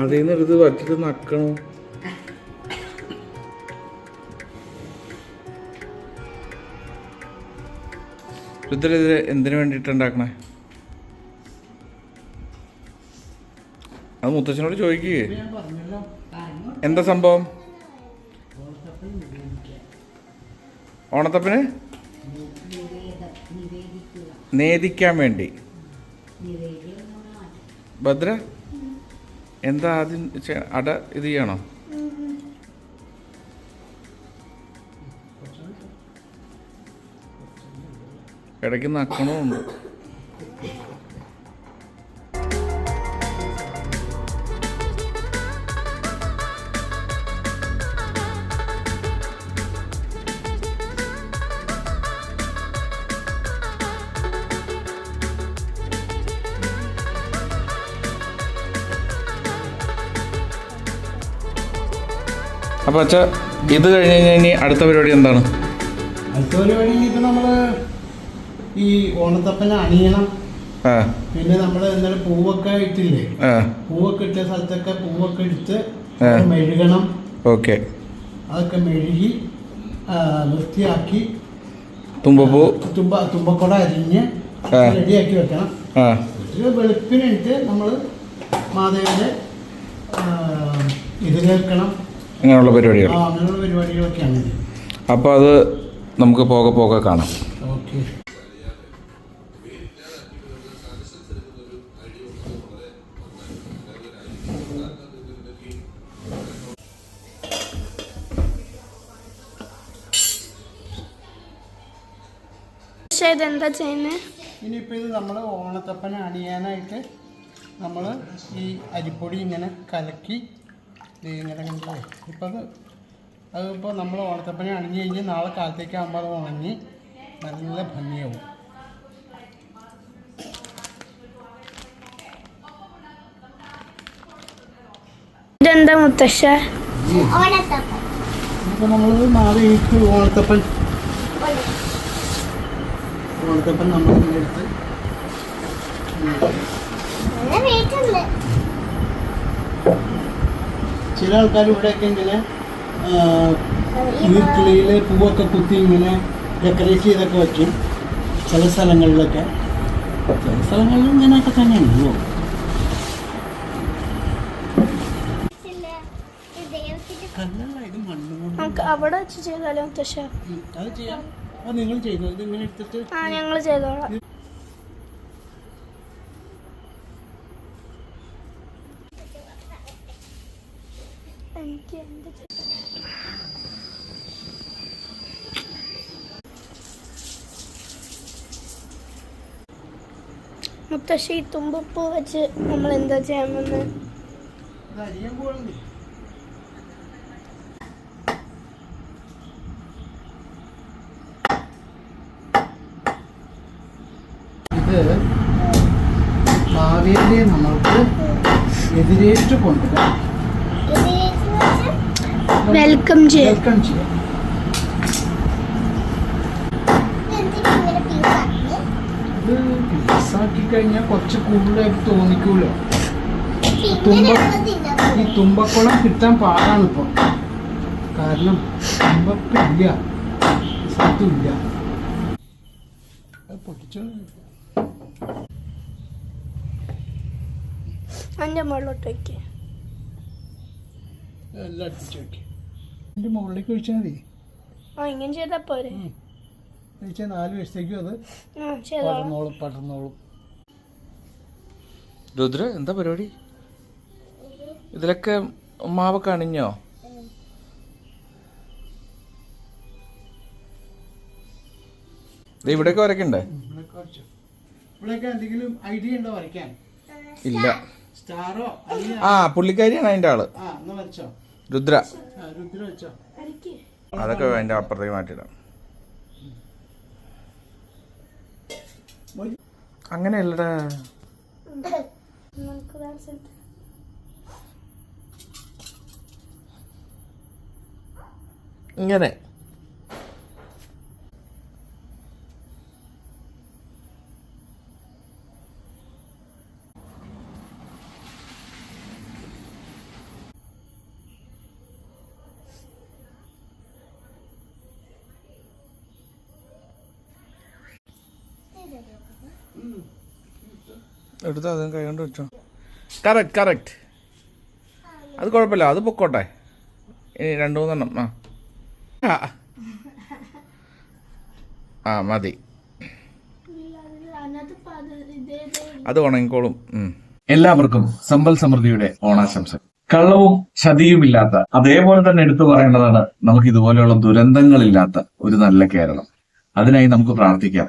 അതിൽ നിന്ന് എടുത്ത് വച്ചിട്ട് നക്കണോ. രുദ്ര ഇത് എന്തിനു വേണ്ടിയിട്ട് ഉണ്ടാക്കണേ? അത് മുത്തച്ഛനോട് പറഞ്ഞല്ലോ എന്താ സംഭവം? ഓണത്തപ്പന്? നേദിക്കാൻ വേണ്ടി. ഭദ്ര? എന്താ ആദ്യം അട ഇത് ചെയ്യണോ? ഇടയ്ക്ക് നക്കണമുണ്ട് അപ്പൊ അച്ഛ ഇത് കഴിഞ്ഞ് കഴിഞ്ഞാൽ ഇനി അടുത്ത പരിപാടി എന്താണ്? അടുത്ത പരിപാടി ഇപ്പൊ നമ്മൾ ഈ ഓണത്തപ്പന അണിയണം. പിന്നെ നമ്മൾ എന്നാലും പൂവൊക്കെ ഇട്ടില്ലേ? പൂവൊക്കെ ഇട്ട സ്ഥലത്തൊക്കെ പൂവൊക്കെ എടുത്ത് മെഴുകണം. ഓക്കെ. അതൊക്കെ മെഴുകി വൃത്തിയാക്കി. തുമ്പപ്പൂ. തുമ്പ തുമ്പക്കുട അരിഞ്ഞ്. റെഡിയാക്കി വെക്കണം. ഒരു വെളുപ്പിനിട്ട് നമ്മൾ മാതയുടെ ഇതിലേക്കണം അങ്ങനെയുള്ള പരിപാടികൾ. അങ്ങനെയുള്ള പരിപാടികളൊക്കെയാണ് അപ്പോൾ അത് നമുക്ക് പോകെ പോകെ കാണാം. ഓക്കെ. പക്ഷേ ഇതെന്താ ചെയ്യുന്നത് ഇനിയിപ്പോൾ ഇത് നമ്മൾ ഓണത്തപ്പന അണിയാനായിട്ട് നമ്മൾ ഈ അരിപ്പൊടി ഇങ്ങനെ കലക്കി ഇങ്ങനെ ഇപ്പം അത് അതിപ്പോൾ നമ്മൾ ഓണത്തപ്പനെ അണിഞ്ഞു കഴിഞ്ഞാൽ നാളെ കാലത്തേക്ക് ആകുമ്പോൾ അത് ഉണങ്ങി നല്ല ഭംഗിയാവും. ഇതെന്താ മുത്തശ്ശ? നാളെ ഓണത്തപ്പൻ ഓണത്തപ്പൻ നമ്മൾ എടുത്ത് ചില ആൾക്കാർ ഇവിടെയൊക്കെ ഇങ്ങനെ ഈർക്കിളിയിൽ പൂവൊക്കെ കുത്തി ഇങ്ങനെ ഡെക്കറേറ്റ് ചെയ്തൊക്കെ വയ്ക്കും. ചില സ്ഥലങ്ങളിലൊക്കെ. ചില സ്ഥലങ്ങളിൽ ഇങ്ങനെയൊക്കെ തന്നെയാണ് നമുക്ക് അവിടെ വെച്ച് ചെയ്താലോ അത് ചെയ്യാം. അത് നിങ്ങൾ ചെയ്തോ? ഇത് ഇങ്ങനെ എടുത്തിട്ട് ആ ഞങ്ങൾ ചെയ്തോളാം എനിക്ക് എന്ത് ചെയ്യ- മുത്തശ്ശി ഈ തുമ്പപ്പൂ വെച്ച് നമ്മൾ എന്താ ചെയ്യാമെന്ന്? ഇത് ഭാവിയിലെ നമ്മൾക്ക് എതിരേറ്റ് കൊണ്ടുവരാം. വെൽക്കം ചെയ്യാം. വെൽക്കം ചെയ്യാം. പീസാക്കി കഴിഞ്ഞാൽ കുറച്ച് കൂടുതലായിട്ട് തോന്നിക്കൂലോ? തുമ്പ ഈ തുമ്പക്കുളം കിട്ടാൻ പാടാണ് ഇപ്പോൾ കാരണം തുമ്പക്കില്ല സ്ഥലത്തുമില്ല അത് പൊട്ടിച്ചോ? അതിന്റെ മുകളിലോട്ട് വയ്ക്കുക എല്ലാം അടുപ്പിച്ച് വയ്ക്കും ഇതിന്റെ മുകളിലേക്ക് ഒഴിച്ചാൽ മതി. ആ ഇങ്ങനെ ചെയ്താൽ പോരെ. നാല് വയസ്സേക്കും അത്. ആ ചെയ്തോളാം. പടർന്നോളും പടർന്നോളും രുദ്ര എന്താ പരിപാടി? ഇതിലൊക്കെ മാവൊക്കെ അണിഞ്ഞോ ദേ ഇവിടെയൊക്കെ വരയ്ക്കണ്ടേ? ഇവിടെയൊക്കെ വരച്ചോ ഇവിടെയൊക്കെ എന്തെങ്കിലും ഐഡിയ ഉണ്ടോ വരയ്ക്കാൻ? ഇല്ല. സ്റ്റാറോ? ആ പുള്ളിക്കാരിയാണ് അതിന്റെ ആൾ. രുദ്ര. രുദ്ര. അതൊക്കെ അതിന്റെ അപ്പുറത്തേക്ക് മാറ്റിയിടാം ഒരു- അങ്ങനെയല്ലടാ. ഇങ്ങനെ. എടുത്താ അതും കൈ കൊണ്ട് വെച്ചോ. കറക്റ്റ് കറക്റ്റ് അത് കുഴപ്പമില്ല അത് പൊക്കോട്ടെ. ഇനി രണ്ട് മൂന്നെണ്ണം ആ. ആ. ആ മതി. അത് ഉണങ്ങിക്കോളും എല്ലാവർക്കും സമ്പൽ സമൃദ്ധിയുടെ ഓണാശംസ കള്ളവും ചതിയുമില്ലാത്ത അതേപോലെ തന്നെ എടുത്തു പറയേണ്ടതാണ് നമുക്ക് ഇതുപോലെയുള്ള ദുരന്തങ്ങളില്ലാത്ത ഒരു നല്ല കേരളം. അതിനായി നമുക്ക് പ്രാർത്ഥിക്കാം.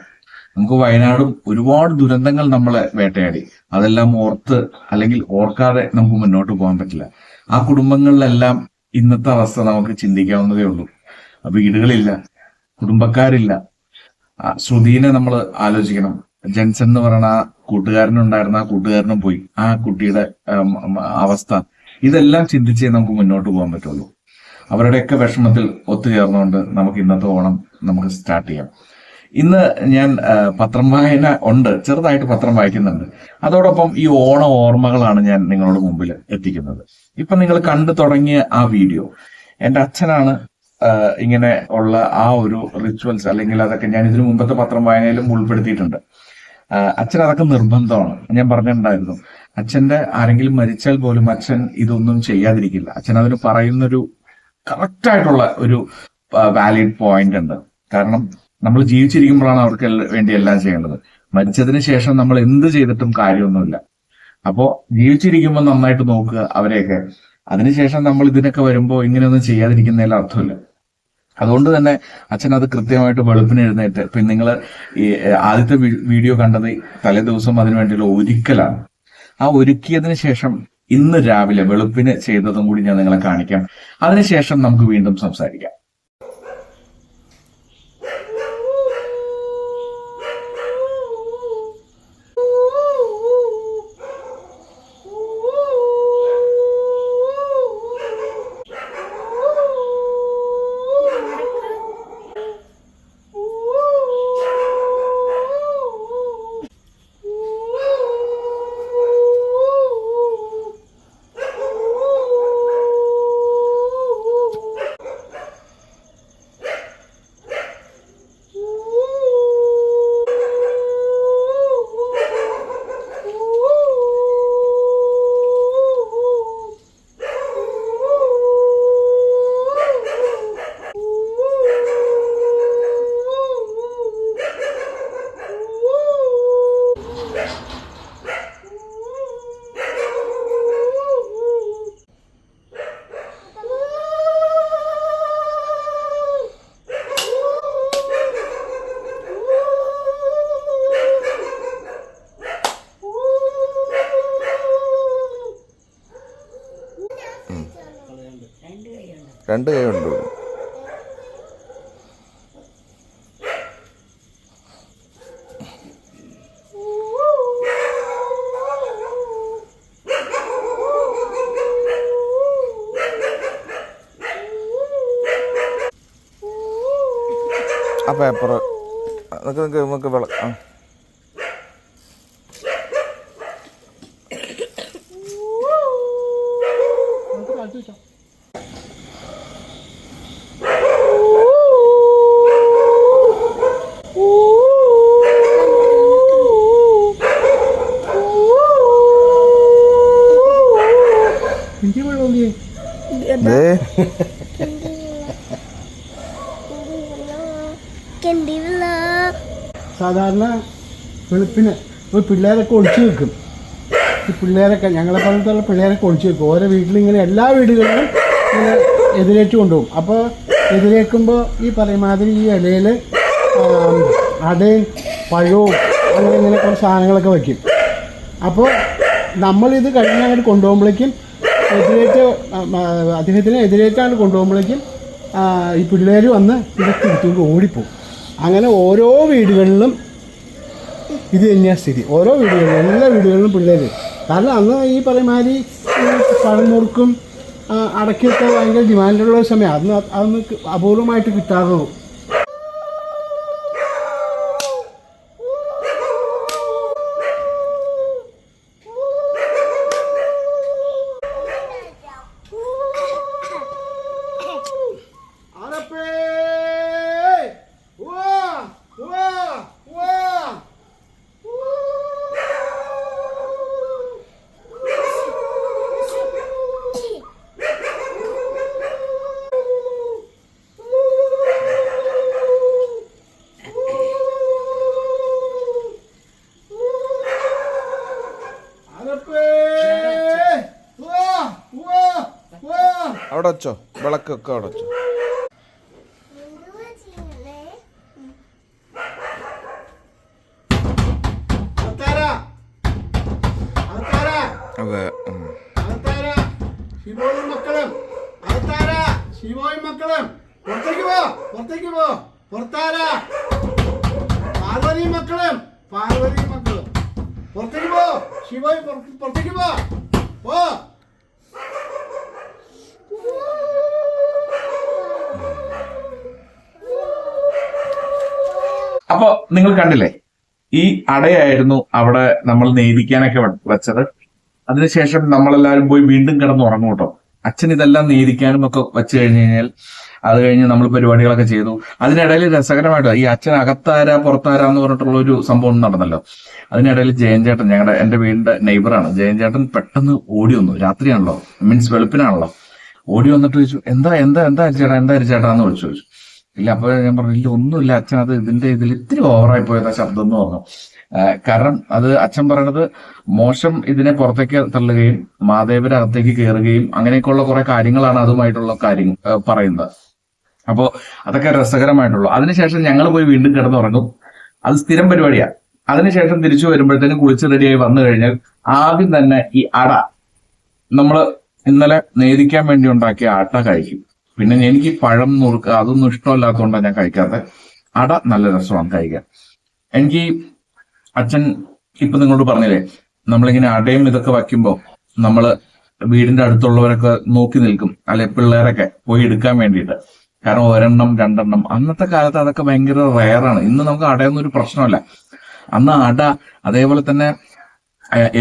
നമുക്ക് വയനാടും ഒരുപാട് ദുരന്തങ്ങൾ നമ്മളെ വേട്ടയാടി. അതെല്ലാം ഓർത്ത് അല്ലെങ്കിൽ ഓർക്കാതെ നമുക്ക് മുന്നോട്ട് പോകാൻ പറ്റില്ല. ആ കുടുംബങ്ങളിലെല്ലാം ഇന്നത്തെ അവസ്ഥ നമുക്ക് ചിന്തിക്കാവുന്നതേ ഉള്ളൂ. വീടുകളില്ല കുടുംബക്കാരില്ല. ശ്രുതിനെ നമ്മൾ ആലോചിക്കണം. ജെൻസൺ എന്ന് പറയുന്ന ആ കൂട്ടുകാരനുണ്ടായിരുന്ന ആ കൂട്ടുകാരനും പോയി. ആ കുട്ടിയുടെ അവസ്ഥ. ഇതെല്ലാം ചിന്തിച്ചേ നമുക്ക് മുന്നോട്ട് പോകാൻ പറ്റുള്ളൂ. അവരുടെയൊക്കെ വിഷമത്തിൽ ഒത്തുചേർന്നുകൊണ്ട് നമുക്ക് ഇന്നത്തെ ഓണം നമുക്ക് സ്റ്റാർട്ട് ചെയ്യാം. ഇന്ന് ഞാൻ പത്രം വായന ഉണ്ട്. ചെറുതായിട്ട് പത്രം വായിക്കുന്നുണ്ട്. അതോടൊപ്പം ഈ ഓണ ഓർമ്മകളാണ് ഞാൻ നിങ്ങളുടെ മുമ്പിൽ എത്തിക്കുന്നത്. ഇപ്പൊ നിങ്ങൾ കണ്ടു തുടങ്ങിയ ആ വീഡിയോ എന്റെ അച്ഛനാണ് ഇങ്ങനെ ഉള്ള ആ ഒരു റിച്വൽസ് അല്ലെങ്കിൽ അതൊക്കെ ഞാൻ ഇതിനു മുമ്പത്തെ പത്രം വായനയിലും ഉൾപ്പെടുത്തിയിട്ടുണ്ട്. അച്ഛൻ അതൊക്കെ നിർബന്ധമാണ്. ഞാൻ പറഞ്ഞിട്ടുണ്ടായിരുന്നു. അച്ഛന്റെ ആരെങ്കിലും മരിച്ചാൽ പോലും അച്ഛൻ ഇതൊന്നും ചെയ്യാതിരിക്കില്ല. അച്ഛൻ അതിന് പറയുന്നൊരു കറക്റ്റായിട്ടുള്ള ഒരു വാലിഡ് പോയിന്റ് ഉണ്ട്. കാരണം നമ്മൾ ജീവിച്ചിരിക്കുമ്പോഴാണ് അവർക്ക് വേണ്ടി എല്ലാം ചെയ്യേണ്ടത്. മരിച്ചതിന് ശേഷം നമ്മൾ എന്ത് ചെയ്തിട്ടും കാര്യമൊന്നുമില്ല. അപ്പോ ജീവിച്ചിരിക്കുമ്പോൾ നന്നായിട്ട് നോക്കുക അവരെയൊക്കെ. അതിനുശേഷം നമ്മൾ ഇതിനൊക്കെ വരുമ്പോൾ ഇങ്ങനെയൊന്നും ചെയ്യാതിരിക്കുന്നതിൽ അർത്ഥമില്ല. അതുകൊണ്ട് തന്നെ അച്ഛൻ അത് കൃത്യമായിട്ട് വെളുപ്പിന് എഴുന്നേറ്റ് ഇപ്പൊ നിങ്ങൾ ഈ ആദ്യത്തെ വീഡിയോ കണ്ടത് തലേ ദിവസം അതിനു വേണ്ടിയുള്ള ഒരുക്കലാണ്. ആ ഒരുക്കിയതിന് ശേഷം ഇന്ന് രാവിലെ വെളുപ്പിന് ചെയ്തതും കൂടി ഞാൻ നിങ്ങളെ കാണിക്കാം. അതിനുശേഷം നമുക്ക് വീണ്ടും സംസാരിക്കാം. രണ്ട് കൈ ഉണ്ട് ആ പേപ്പർ നിങ്ങൾക്ക് നിങ്ങൾക്ക് നമുക്ക് വിള ആ നമുക്ക് കാണിച്ചു വെച്ചോ ഹിന്ദി വെള്ളമില്ലേ ദേ സാധാരണ വെളുപ്പിന് ഒരു പിള്ളേരൊക്കെ ഒളിച്ചു വെക്കും. ഈ പിള്ളേരൊക്കെ ഞങ്ങളെ പോലത്തുള്ള പിള്ളേരൊക്കെ ഒളിച്ചു വെക്കും. ഓരോ വീട്ടിലിങ്ങനെ എല്ലാ വീടുകളിലും ഇങ്ങനെ എതിരേറ്റ് കൊണ്ടുപോകും. അപ്പോൾ എതിരേക്കുമ്പോൾ ഈ പറയുമാതിരി ഈ ഇലയിൽ അടയും പഴവും അങ്ങനെ ഇങ്ങനെ കുറച്ച് സാധനങ്ങളൊക്കെ വയ്ക്കും അപ്പോൾ നമ്മളിത് കഴിഞ്ഞ് അങ്ങോട്ട് കൊണ്ടുപോകുമ്പോഴേക്കും ആ, അദ്ദേഹത്തിന് എതിരേറ്റാണ് കൊണ്ടുപോകുമ്പോഴേക്കും ഈ പിള്ളേർ വന്ന് ഇതൊക്കെ എടുത്തുകൊണ്ട് ഓടിപ്പോവും അങ്ങനെ ഓരോ വീടുകളിലും ഇത് തന്നെയാണ് സ്ഥിതി. ഓരോ വീടുകളിലും എല്ലാ വീടുകളിലും പിള്ളേർ കാരണം അന്ന് ഈ പറയുമാതിരി പഴമുറുക്കും അടക്കിയൊക്കെ ഭയങ്കര ഡിമാൻഡുള്ള സമയം. അന്ന് അതൊന്ന് അപൂർവമായിട്ട് കിട്ടാറുള്ളൂ. അവിടെ വെച്ചോ വിളക്കൊക്കെ അടച്ചോ? അതെ മക്കളും. ശിവോയും മക്കളും. പുറത്തേക്ക് പോ പുറത്തേക്ക് പോ. പുറത്താരാ? പാർവതി മക്കളും. പാർവതി മക്കളും. പുറത്തേക്ക് പോ ശിവോയും പുറത്തേക്ക് പോ. പോ. അപ്പൊ നിങ്ങൾ കണ്ടില്ലേ? ഈ അടയായിരുന്നു അവിടെ നമ്മൾ നേദിക്കാനൊക്കെ വെ- വെച്ചത്. അതിനുശേഷം നമ്മളെല്ലാവരും പോയി വീണ്ടും കിടന്ന് ഉറങ്ങും കേട്ടോ. അച്ഛൻ ഇതെല്ലാം നേദിക്കാനും ഒക്കെ വെച്ച് കഴിഞ്ഞ് കഴിഞ്ഞാൽ അത് കഴിഞ്ഞ് നമ്മൾ പരിപാടികളൊക്കെ ചെയ്തു. അതിനിടയിൽ രസകരമായിട്ട് ഈ അച്ഛൻ അകത്താര പുറത്താര എന്ന് പറഞ്ഞിട്ടുള്ള ഒരു സംഭവം നടന്നല്ലോ. അതിനിടയിൽ ജയൻ ചേട്ടൻ ഞങ്ങളുടെ എന്റെ വീടിന്റെ നെയ്ബറാണ് ജയൻ ചേട്ടൻ പെട്ടെന്ന് ഓടി വന്നു. രാത്രിയാണല്ലോ. മീൻസ് വെളുപ്പിനാണല്ലോ. ഓടി വന്നിട്ട് ചോദിച്ചു എന്താ എന്താ എന്താ ചേട്ടാ എന്താ ചേട്ടാ എന്ന് വിളിച്ചു ചോദിച്ചു ഇല്ല അപ്പൊ ഞാൻ പറഞ്ഞു ഇല്ല ഒന്നുമില്ല അച്ഛൻ അത് ഇതിന്റെ ഇതിൽ ഇത്തിരി ഓവറായി പോയതാ ശബ്ദം എന്ന് പറഞ്ഞു. കാരണം അത് അച്ഛൻ പറയണത് മോശം ഇതിനെ പുറത്തേക്ക് തള്ളുകയും മാതേവരെ അകത്തേക്ക് കയറുകയും അങ്ങനെയൊക്കെയുള്ള കുറെ കാര്യങ്ങളാണ് അതുമായിട്ടുള്ള കാര്യം പറയുന്നത്. അപ്പോ അതൊക്കെ രസകരമായിട്ടുള്ളൂ. അതിനുശേഷം ഞങ്ങൾ പോയി വീണ്ടും കിടന്നുറങ്ങും. അത് സ്ഥിരം പരിപാടിയാണ് അതിനുശേഷം തിരിച്ചു വരുമ്പോഴത്തേനും കുളിച്ച് റെഡിയായി വന്നു കഴിഞ്ഞാൽ ആദ്യം തന്നെ ഈ അട നമ്മൾ ഇന്നലെ നേദിക്കാൻ വേണ്ടി ഉണ്ടാക്കിയ അട കഴിക്കും. പിന്നെ എനിക്ക് പഴം നുറുക്ക് അതൊന്നും ഇഷ്ടമല്ലാത്തതുകൊണ്ടാണ് ഞാൻ കഴിക്കാത്തത് അട നല്ല രസമാണ് കഴിക്കാൻ. എനിക്ക് അച്ഛൻ ഇപ്പൊ നിങ്ങളോട് പറഞ്ഞില്ലേ നമ്മളിങ്ങനെ അടയും ഇതൊക്കെ വയ്ക്കുമ്പോ നമ്മൾ വീടിന്റെ അടുത്തുള്ളവരൊക്കെ നോക്കി നിൽക്കും അല്ലെ പിള്ളേരൊക്കെ പോയി എടുക്കാൻ വേണ്ടിയിട്ട്. കാരണം ഒരെണ്ണം രണ്ടെണ്ണം അന്നത്തെ കാലത്ത് അതൊക്കെ ഭയങ്കര റയറാണ്. ഇന്ന് നമുക്ക് അടയൊന്നും ഒരു പ്രശ്നമല്ല. അന്ന് അട അതേപോലെ തന്നെ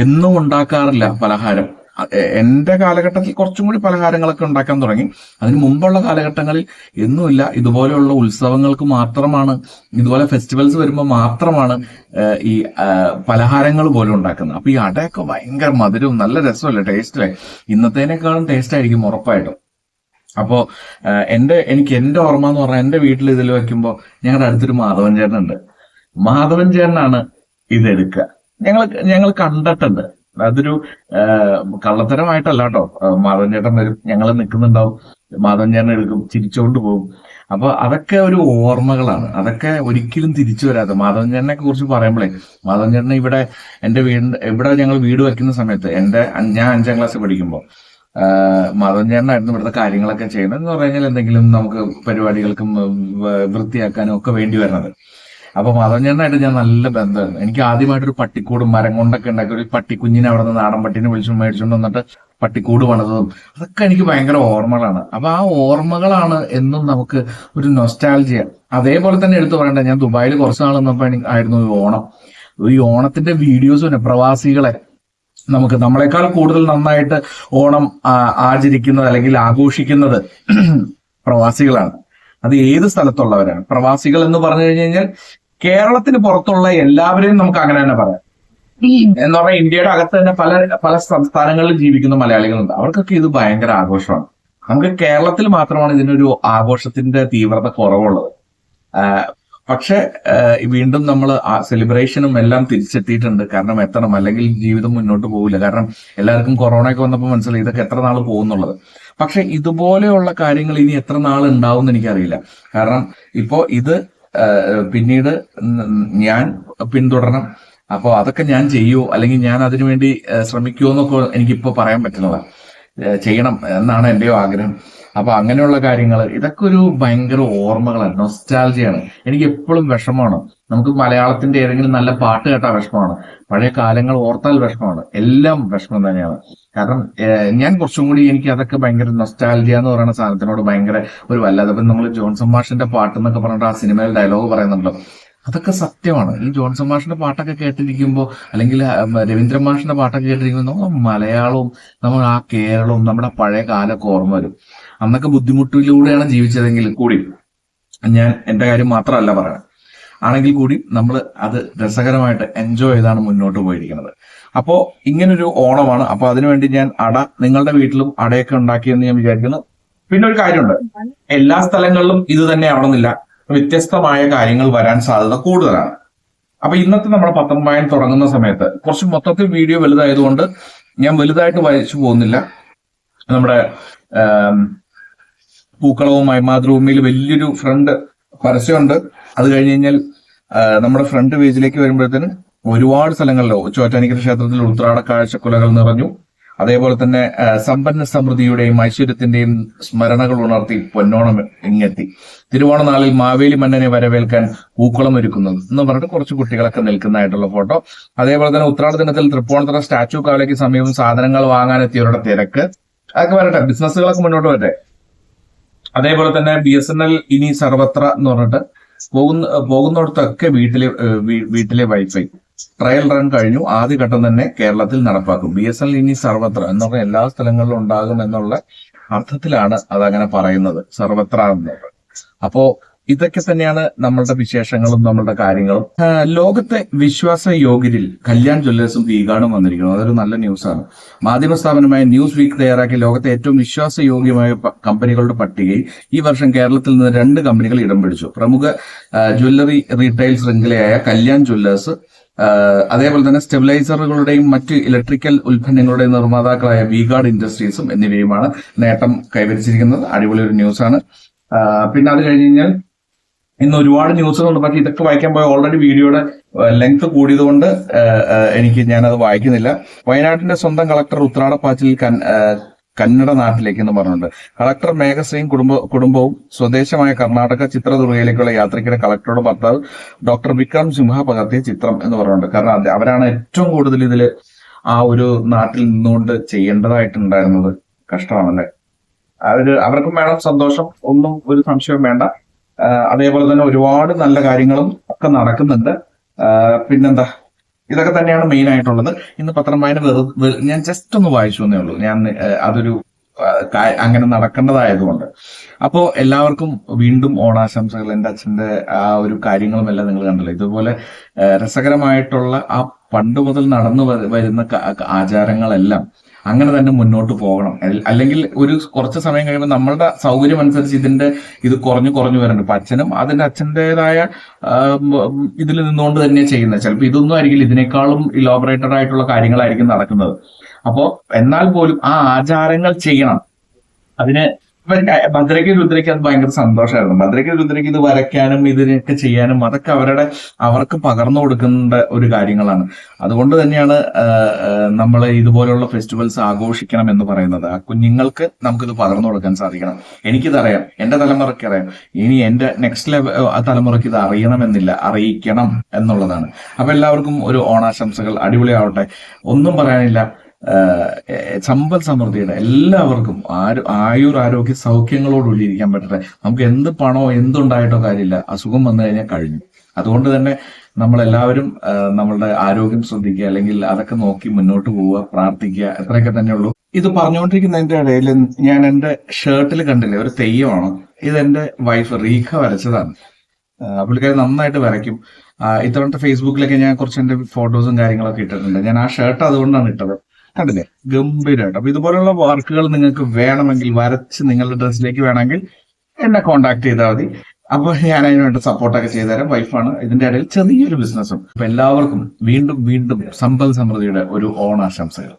എന്നും ഉണ്ടാക്കാറില്ല പലഹാരം. അ- എ- എന്റെ കാലഘട്ടത്തിൽ കുറച്ചും കൂടി പലഹാരങ്ങളൊക്കെ ഉണ്ടാക്കാൻ തുടങ്ങി. അതിന് മുമ്പുള്ള കാലഘട്ടങ്ങളിൽ എന്നുമില്ല ഇതുപോലെയുള്ള ഉത്സവങ്ങൾക്ക് മാത്രമാണ് ഇതുപോലെ ഫെസ്റ്റിവൽസ് വരുമ്പോൾ മാത്രമാണ് ഈ പലഹാരങ്ങൾ പോലും ഉണ്ടാക്കുന്നത്. അപ്പൊ ഈ അടയൊക്കെ ഭയങ്കര മധുരവും നല്ല രസമല്ലേ ടേസ്റ്റിലെ ഇന്നത്തേനേക്കാളും ടേസ്റ്റ് ആയിരിക്കും ഉറപ്പായിട്ടും. അപ്പോൾ എന്റെ എനിക്ക് എന്റെ ഓർമ്മ എന്ന് പറഞ്ഞാൽ എന്റെ വീട്ടിൽ ഇതിൽ വെക്കുമ്പോൾ ഞങ്ങളുടെ അടുത്തൊരു മാധവൻ ചേട്ടനുണ്ട്. മാധവൻ ചേട്ടനാണ് ഇത് എടുക്കുക ഞങ്ങൾ ഞങ്ങൾ കണ്ടിട്ടുണ്ട്. അതൊരു കള്ളത്തരമായിട്ടല്ല കേട്ടോ മാധവൻ ചേട്ടൻ വരും ഞങ്ങൾ നിൽക്കുന്നുണ്ടാവും മാധവൻ ചേട്ടൻ എടുക്കും ചിരിച്ചുകൊണ്ട് പോകും അപ്പൊ അതൊക്കെ ഒരു ഓർമ്മകളാണ്. അതൊക്കെ ഒരിക്കലും തിരിച്ചു വരാതെ മാധവൻ ചേട്ടനെ കുറിച്ച് പറയുമ്പോഴേ മാധവൻ ഇവിടെ എന്റെ വീട് ഇവിടെ ഞങ്ങൾ വീട് വെക്കുന്ന സമയത്ത് എന്റെ ഞാൻ അഞ്ചാം ക്ലാസ് പഠിക്കുമ്പോൾ മാധവൻ ചേട്ടനായിരുന്നു ഇവിടുത്തെ കാര്യങ്ങളൊക്കെ ചെയ്യുന്നത്. എന്ന് പറഞ്ഞു കഴിഞ്ഞാൽ എന്തെങ്കിലും നമുക്ക് പരിപാടികൾക്കും വൃത്തിയാക്കാനും ഒക്കെ വേണ്ടി വരുന്നത് അപ്പൊ മാധവൻ ഞാൻ നല്ല ബന്ധമായിരുന്നു എനിക്ക് ആദ്യമായിട്ടൊരു പട്ടിക്കൂട് മരം കൊണ്ടൊക്കെ ഉണ്ടാക്കി. ഒരു പട്ടിക്കുഞ്ഞിനെ അവിടെ നിന്ന് നാടൻ പട്ടീനെ വിളിച്ചു മേടിച്ചുകൊണ്ട് വന്നിട്ട് പട്ടിക്കൂട് പണിതതും. അതൊക്കെ എനിക്ക് ഭയങ്കര ഓർമ്മകളാണ്. അപ്പൊ ആ ഓർമ്മകളാണ് എന്നും നമുക്ക് ഒരു നൊസ്റ്റാൾജിയ അതേപോലെ തന്നെ എടുത്തു പറയണ്ട ഞാൻ ദുബായിൽ കുറച്ച് നാൾ നിന്നപ്പോ ആയിരുന്നു ഈ ഓണം. ഈ ഓണത്തിന്റെ വീഡിയോസ് പിന്നെ പ്രവാസികളെ നമുക്ക് നമ്മളെക്കാൾ കൂടുതൽ നന്നായിട്ട് ഓണം ആചരിക്കുന്നത് അല്ലെങ്കിൽ ആഘോഷിക്കുന്നത് പ്രവാസികളാണ്. അത് ഏത് സ്ഥലത്തുള്ളവരാണ്? പ്രവാസികൾ എന്ന് പറഞ്ഞു കഴിഞ്ഞു കഴിഞ്ഞാൽ കേരളത്തിന് പുറത്തുള്ള എല്ലാവരെയും നമുക്ക് അങ്ങനെ തന്നെ പറയാം. എന്ന് പറഞ്ഞാൽ ഇന്ത്യയുടെ അകത്ത് തന്നെ പല പല സംസ്ഥാനങ്ങളിൽ ജീവിക്കുന്ന മലയാളികളുണ്ട്. അവർക്കൊക്കെ ഇത് ഭയങ്കര ആഘോഷമാണ്. നമുക്ക് കേരളത്തിൽ മാത്രമാണ് ഇതിനൊരു ആഘോഷത്തിന്റെ തീവ്രത കുറവുള്ളത്. പക്ഷെ വീണ്ടും നമ്മൾ സെലിബ്രേഷനും എല്ലാം തിരിച്ചെത്തിയിട്ടുണ്ട്. കാരണം എത്തണം. അല്ലെങ്കിൽ ജീവിതം മുന്നോട്ട് പോകില്ല കാരണം എല്ലാവർക്കും കൊറോണ ഒക്കെ വന്നപ്പോൾ മനസ്സിലായി ഇതൊക്കെ എത്ര നാൾ പോകുന്നുള്ളത്. പക്ഷെ ഇതുപോലെയുള്ള കാര്യങ്ങൾ ഇനി എത്ര നാൾ ഉണ്ടാവും എന്ന് എനിക്കറിയില്ല. കാരണം ഇപ്പോ ഇത് പിന്നീട് ഞാൻ പിന്തുടരണം. അപ്പോൾ അതൊക്കെ ഞാൻ ചെയ്യുമോ അല്ലെങ്കിൽ ഞാൻ അതിനുവേണ്ടി വേണ്ടി ശ്രമിക്കുമോ എന്നൊക്കെ എനിക്കിപ്പോ പറയാൻ പറ്റുന്നതാണ് ചെയ്യണം എന്നാണ് എന്റെയോ ആഗ്രഹം. അപ്പൊ അങ്ങനെയുള്ള കാര്യങ്ങൾ ഇതൊക്കെ ഒരു ഭയങ്കര ഓർമ്മകളാണ് നൊസ്റ്റാൾജിയാണ് എനിക്ക് എപ്പോഴും വിഷമമാണ്. നമുക്ക് മലയാളത്തിന്റെ ഏതെങ്കിലും നല്ല പാട്ട് കേട്ടാൽ വിഷമമാണ്. പഴയ കാലങ്ങൾ ഓർത്താൽ വിഷമമാണ്. എല്ലാം വിഷമം തന്നെയാണ്. കാരണം ഞാൻ കുറച്ചും കൂടി എനിക്ക് അതൊക്കെ ഭയങ്കര നൊസ്റ്റാൾജിയ എന്ന് പറയുന്ന സാധനത്തിനോട് ഭയങ്കര ഒരു വല്ലാതെ. നമ്മൾ ജോൺസൺ മാഷിന്റെ പാട്ട് എന്നൊക്കെ പറഞ്ഞിട്ട് ആ സിനിമയിൽ ഡയലോഗ് പറയുന്നുണ്ടല്ലോ. അതൊക്കെ സത്യമാണ്. ഈ ജോൺസൺ മാഷിന്റെ പാട്ടൊക്കെ കേട്ടിരിക്കുമ്പോൾ അല്ലെങ്കിൽ രവീന്ദ്ര മാഷിന്റെ പാട്ടൊക്കെ കേട്ടിരിക്കുമ്പോൾ നമ്മൾ മലയാളവും നമ്മൾ ആ കേരളവും നമ്മുടെ പഴയ കാലമൊക്കെ ഓർമ്മ വരും. അന്നൊക്കെ ബുദ്ധിമുട്ടിലൂടെയാണ് ജീവിച്ചതെങ്കിൽ കൂടി ഞാൻ എന്റെ കാര്യം മാത്രമല്ല പറയണം. ആണെങ്കിൽ കൂടി നമ്മൾ അത് രസകരമായിട്ട് എൻജോയ് ചെയ്താണ് മുന്നോട്ട് പോയിരിക്കുന്നത്. അപ്പോ ഇങ്ങനൊരു ഓണമാണ്. അപ്പൊ അതിനുവേണ്ടി ഞാൻ അട നിങ്ങളുടെ വീട്ടിലും അടയൊക്കെ ഉണ്ടാക്കിയെന്ന് ഞാൻ വിചാരിക്കുന്നു. പിന്നെ ഒരു കാര്യമുണ്ട്. എല്ലാ സ്ഥലങ്ങളിലും ഇത് തന്നെ ആവണമെന്നില്ല. വ്യത്യസ്തമായ കാര്യങ്ങൾ വരാൻ സാധ്യത കൂടുതലാണ്. അപ്പൊ ഇന്നത്തെ നമ്മൾ പത്രം വായന തുടങ്ങുന്ന സമയത്ത് കുറച്ച് മൊത്തത്തിൽ വീഡിയോ വലുതായതുകൊണ്ട് ഞാൻ വലുതായിട്ട് വായിച്ചു പോകുന്നില്ല. നമ്മുടെ പൂക്കളവും മൈമാതൃഭൂമിയിൽ മാതൃഭൂമിയിൽ വലിയൊരു ഫ്രണ്ട് പരസ്യമുണ്ട്. അത് കഴിഞ്ഞ് കഴിഞ്ഞാൽ നമ്മുടെ ഫ്രണ്ട് പേജിലേക്ക് വരുമ്പോഴത്തേന് ഒരുപാട് സ്ഥലങ്ങളിലോ ചോറ്റാനിക്കര ക്ഷേത്രത്തിൽ ഉത്രാട കാഴ്ചക്കുലകൾ നിറഞ്ഞു. അതേപോലെ തന്നെ സമ്പന്ന സമൃദ്ധിയുടെയും ഐശ്വര്യത്തിന്റെയും സ്മരണകൾ ഉണർത്തി പൊന്നോണം ഇങ്ങെത്തി. തിരുവോണനാളിൽ മാവേലി മണ്ണനെ വരവേൽക്കാൻ പൂക്കളം ഒരുക്കുന്നത് എന്ന് പറഞ്ഞിട്ട് കുറച്ച് കുട്ടികളൊക്കെ നിൽക്കുന്നതായിട്ടുള്ള ഫോട്ടോ. അതേപോലെ തന്നെ ഉത്രാട ദിനത്തിൽ തൃപ്പൂണിത്തുറ സ്റ്റാച്യു കാവലയ്ക്ക് സമീപം സാധനങ്ങൾ വാങ്ങാനെത്തിയവരുടെ തിരക്ക്. അതൊക്കെ വരട്ടെ ബിസിനസ്സുകളൊക്കെ മുന്നോട്ട് വരട്ടെ. അതേപോലെ തന്നെ ബി എസ് എൻ എൽ ഇനി സർവത്ര എന്ന് പറഞ്ഞിട്ട് പോകുന്ന പോകുന്നിടത്തൊക്കെ വീട്ടിലെ വീട്ടിലെ വൈഫൈ. ട്രയൽ റൺ കഴിഞ്ഞു. ആദ്യഘട്ടം തന്നെ കേരളത്തിൽ നടപ്പാക്കും. ബി എസ് എൽ ഇനി സർവത്ര എന്ന് പറഞ്ഞാൽ എല്ലാ സ്ഥലങ്ങളിലും ഉണ്ടാകും എന്നുള്ള അർത്ഥത്തിലാണ് അതങ്ങനെ പറയുന്നത്. സർവത്ര എന്നത് അപ്പോ ഇതൊക്കെ തന്നെയാണ് നമ്മളുടെ വിശേഷങ്ങളും നമ്മളുടെ കാര്യങ്ങളും. ലോകത്തെ വിശ്വാസ യോഗ്യരിൽ കല്യാൺ ജ്വല്ലേഴ്സും വീഗാണും വന്നിരിക്കുന്നു. അതൊരു നല്ല ന്യൂസാണ്. മാധ്യമ സ്ഥാപനമായ ന്യൂസ് വീക്ക് തയ്യാറാക്കിയ ലോകത്തെ ഏറ്റവും വിശ്വാസയോഗ്യമായ യോഗ്യമായ കമ്പനികളുടെ പട്ടികയിൽ ഈ വർഷം കേരളത്തിൽ നിന്ന് രണ്ട് കമ്പനികൾ ഇടം പിടിച്ചു. പ്രമുഖ ജ്വല്ലറി റീറ്റെയിൽ ശൃംഖലയായ കല്യാൺ ജ്വല്ലേഴ്സ് അതേപോലെ തന്നെ സ്റ്റെബിലൈസറുകളുടെയും മറ്റ് ഇലക്ട്രിക്കൽ ഉൽപ്പന്നങ്ങളുടെയും നിർമ്മാതാക്കളായ വിഗാർഡ് ഇൻഡസ്ട്രീസും എന്നിവയുമാണ് നേട്ടം കൈവരിച്ചിരിക്കുന്നത്. അടിപൊളി ഒരു ന്യൂസാണ്. പിന്നെ അത് കഴിഞ്ഞ് കഴിഞ്ഞാൽ ഇന്ന് ഒരുപാട് ന്യൂസുകളുണ്ട്. പക്ഷേ ഇതൊക്കെ വായിക്കാൻ പോയ ഓൾറെഡി വീഡിയോയുടെ ലെങ്ത് കൂടിയതുകൊണ്ട് എനിക്ക് ഞാനത് വായിക്കുന്നില്ല. വയനാട്ടിന്റെ സ്വന്തം കളക്ടർ ഉത്രാടപ്പാച്ചിൽ കന്നഡ നാട്ടിലേക്ക് എന്ന് പറഞ്ഞിട്ടുണ്ട് കളക്ടർ മേഘശ്രീയും കുടുംബ കുടുംബവും സ്വദേശമായ കർണാടക ചിത്രദുർഗയിലേക്കുള്ള യാത്രയ്ക്കിടെ കളക്ടറുടെ ഭർത്താവ് ഡോക്ടർ വിക്രം സിംഹ പകർത്തിയ ചിത്രം എന്ന് പറഞ്ഞിട്ടുണ്ട് കാരണം അവരാണ് ഏറ്റവും കൂടുതൽ ഇതിൽ ആ ഒരു നാട്ടിൽ നിന്നുകൊണ്ട് ചെയ്യേണ്ടതായിട്ടുണ്ടായിരുന്നത്. കഷ്ടമാണല്ലേ? അവർ അവർക്കും വേണം സന്തോഷം ഒന്നും ഒരു സംശയവും വേണ്ട. അതേപോലെ തന്നെ ഒരുപാട് നല്ല കാര്യങ്ങളും ഒക്കെ നടക്കുന്നുണ്ട്. പിന്നെന്താ? ഇതൊക്കെ തന്നെയാണ് മെയിൻ ആയിട്ടുള്ളത്. ഇന്ന് പത്രം വായന ഞാൻ ജസ്റ്റ് ഒന്ന് വായിച്ചു എന്നേ ഉള്ളൂ. ഞാൻ അതൊരു അങ്ങനെ നടക്കേണ്ടതായതുകൊണ്ട്. അപ്പോ എല്ലാവർക്കും വീണ്ടും ഓണാശംസകൾ. എന്റെ അച്ഛന്റെ ആ ഒരു കാര്യങ്ങളും എല്ലാം നിങ്ങൾ കണ്ടല്ലോ. ഇതുപോലെ രസകരമായിട്ടുള്ള ആ പണ്ട് മുതൽ നടന്നു വരുന്ന ആചാരങ്ങളെല്ലാം അങ്ങനെ തന്നെ മുന്നോട്ട് പോകണം. അല്ലെങ്കിൽ ഒരു കുറച്ച് സമയം കഴിയുമ്പോൾ നമ്മളുടെ സൗകര്യം അനുസരിച്ച് ഇതിന്റെ ഇത് കുറഞ്ഞു കുറഞ്ഞു വരുന്നുണ്ട് ഇപ്പൊ അച്ഛനും അതിന്റെ അച്ഛന്റെതായ ഇതിൽ നിന്നുകൊണ്ട് തന്നെ ചെയ്യുന്നത്. ചിലപ്പോൾ ഇതൊന്നും ആയിരിക്കില്ല. ഇതിനേക്കാളും ഇലോബറേറ്റഡ് ആയിട്ടുള്ള കാര്യങ്ങളായിരിക്കും നടക്കുന്നത്. അപ്പോ എന്നാൽ പോലും ആ ആചാരങ്ങൾ ചെയ്യണം. അതിന് ഭദ്രയ്ക്ക് രുദ്രയ്ക്ക് അത് ഭയങ്കര സന്തോഷമായിരുന്നു ഭദ്രയ്ക്ക് രുദ്രയ്ക്ക് ഇത് വരയ്ക്കാനും ഇതിനൊക്കെ ചെയ്യാനും അതൊക്കെ അവരുടെ അവർക്ക് പകർന്നു കൊടുക്കേണ്ട ഒരു കാര്യങ്ങളാണ്. അതുകൊണ്ട് തന്നെയാണ് നമ്മൾ ഇതുപോലെയുള്ള ഫെസ്റ്റിവൽസ് ആഘോഷിക്കണം എന്ന് പറയുന്നത്. ആ കുഞ്ഞുങ്ങൾക്ക് നമുക്കിത് പകർന്നു കൊടുക്കാൻ സാധിക്കണം. എനിക്കിതറിയാം. എന്റെ തലമുറയ്ക്ക് അറിയാം. ഇനി എന്റെ നെക്സ്റ്റ് ലെവൽ തലമുറയ്ക്ക് ഇത് അറിയണമെന്നില്ല. അറിയിക്കണം എന്നുള്ളതാണ്. അപ്പൊ എല്ലാവർക്കും ഒരു ഓണാശംസകൾ അടിപൊളിയാവട്ടെ. ഒന്നും പറയാനില്ല. സമ്പൽ സമൃദ്ധിയുടെ എല്ലാവർക്കും ആരു ആയുർ ആരോഗ്യ സൗഖ്യങ്ങളോടുകൂടി ഇരിക്കാൻ പറ്റട്ടെ. നമുക്ക് എന്ത് പണോ എന്തുണ്ടായിട്ടോ കാര്യമില്ല. അസുഖം വന്നു കഴിഞ്ഞാൽ കഴിഞ്ഞു. അതുകൊണ്ട് തന്നെ നമ്മളെല്ലാവരും നമ്മളുടെ ആരോഗ്യം ശ്രദ്ധിക്കുക അല്ലെങ്കിൽ അതൊക്കെ നോക്കി മുന്നോട്ട് പോവുക പ്രാർത്ഥിക്കുക തന്നെ ഉള്ളൂ. ഇത് പറഞ്ഞുകൊണ്ടിരിക്കുന്നതിന്റെ ഇടയിൽ ഞാൻ എന്റെ ഷർട്ടിൽ കണ്ടില്ലേ? ഒരു തെയ്യമാണ്. ഇത് എന്റെ വൈഫ് റീഖ വരച്ചതാണ്. പുള്ളിക്കാരി നന്നായിട്ട് വരയ്ക്കും. ഇത്തവണത്തെ ഫേസ്ബുക്കിലൊക്കെ ഞാൻ കുറച്ച് എന്റെ ഫോട്ടോസും കാര്യങ്ങളൊക്കെ ഇട്ടിട്ടുണ്ട്. ഞാൻ ആ ഷർട്ട് അതുകൊണ്ടാണ് ഇട്ടത്. കണ്ടില്ലേ? ഗംഭീരമായിട്ട് അപ്പൊ ഇതുപോലുള്ള വർക്കുകൾ നിങ്ങൾക്ക് വേണമെങ്കിൽ വരച്ച് നിങ്ങളുടെ ഡ്രസ്സിലേക്ക് വേണമെങ്കിൽ എന്നെ കോണ്ടാക്ട് ചെയ്താൽ മതി. അപ്പൊ ഞാൻ അതിനുവേണ്ടി സപ്പോർട്ടൊക്കെ ചെയ്തുതരാം. വൈഫാണ് ഇതിന്റെ ഇടയിൽ ചെറിയൊരു ബിസിനസ്സും അപ്പൊ എല്ലാവർക്കും വീണ്ടും വീണ്ടും സമ്പൽ സമൃദ്ധിയുടെ ഒരു ഓണാശംസകൾ.